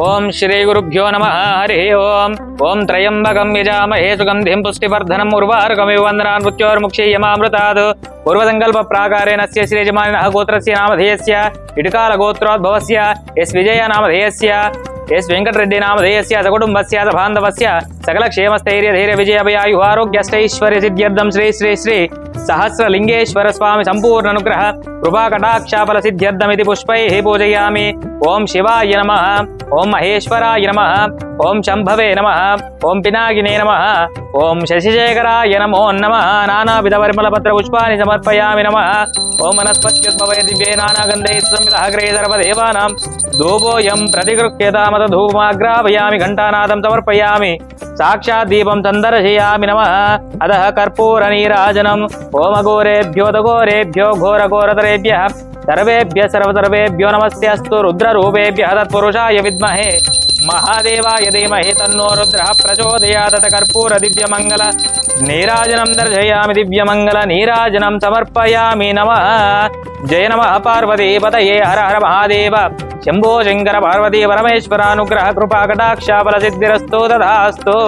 ఓం శ్రీ గురుభ్యో నమ హరి ఓం. ఓం త్రయంబకం యజామహే సుగంధిం పుష్టివర్ధనం ఉర్వారుకమివ వందనాన్ మృత్యోర్ముక్షీయమామృతాద్ పూర్వసంకల్ప ప్రాకారేణ స్య శ్రీయజమానినః గోత్రస్య నామధేయస్య. ఇటుకాల గోత్రోద్భవస్య ఎస్ విజయ నామధేయస్య ఎస్ వెంకటరెడ్డి నామధేయస్య సకుటుంబస్య బాంధవస్య సకల క్షేమస్థైర్య ధైర్య విజయ విజయభయాయు ఆరోగ్యష్టైశ్వర్య సిద్ధ్యర్థం శ్రీ శ్రీ శ్రీ. సహస్రలింగేశ్వర స్వామి సంపూర్ణ అనుగ్రహ కృపా కటాక్షాఫల సిద్ధ్యర్థమితి పుష్పై పూజయామి. ఓం శివాయ నమ. ఓం మహేశ్వరాయ నమ. ఓం శంభవే నమ. ఓం పినాగినే నమ. ఓం శశిశేఖరాయ నమో నమ. నానావిధ పరిమళపత్ర పుష్పాన్ని సమర్పయామి నమ. ఓం వనస్పత్యుద్భవే దివ్యే నానాగంధే సంవిధాగ్రే సర్వదేవానాం. ధూపోయం ప్రతిగృహ్యతామత ధూపమాగ్రాపయామి ఘంటానాదం సమర్పయామి. సాక్షాత్ దీపం సందర్శయామి నమ అధ కర్పూర నీరాజనం ఓమఘోరేభ్యోదఘోరేభ్యో ఘోరఘోరతరేభ్య సర్వేభ్య సర్వసర్వేభ్యో నమస్తే అస్తు రుద్రరూపేభ్య తత్పురుషాయ విద్మహే మహాదేవాయ ధీమహి తన్నో రుద్ర ప్రచోదయాదత కర్పూర దివ్యమంగళ నీరాజనం దర్శయామి దివ్యమంగళ నీరాజనం సమర్పయామి నమ. జయ నమ పార్వతీ పతయే హర హర మహాదేవ. శంభో శంకర పార్వతీ పరమేశ్వరానుగ్రహ కృపా కటాక్షాఫల సిద్ధిరస్తు తదాస్తు.